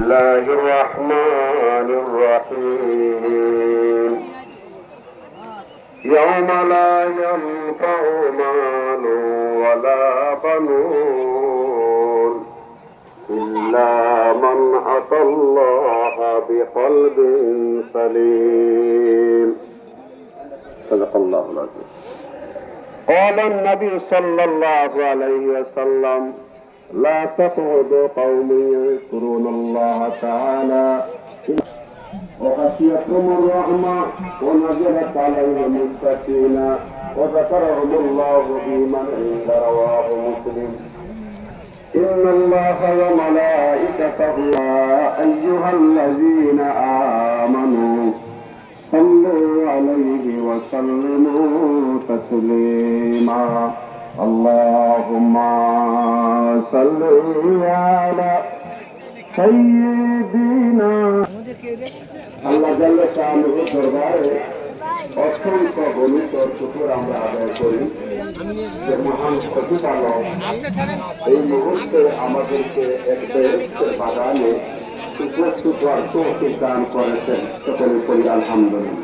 الله الرحمن الرحيم. يوم لا ينفع مال ولا بنون إلا من أتى الله بقلب سليم. صدق الله العظيم. قال النبي صلى الله عليه وسلم لا تقعد قوم يذكرون الله تعالى. وخشيتهم الرحمة ونزلت عليهم السكينة وذكرهم الله في من عند رواه مسلم. إن الله وملائكته يا أيها الذين آمنوا صلوا عليه وسلموا تسليما. اللهم صل على সৈদিনা আল্লাহ জাল্লা শাহুর দরবারে অসংখ্য গণিত আমরা করি। যে মহান প্রতিপালক এই মুহূর্তে আমাদেরকে একটা বেহস্তের বাগানে দান করেছেন সকলের কল্যাণ আন্দোলন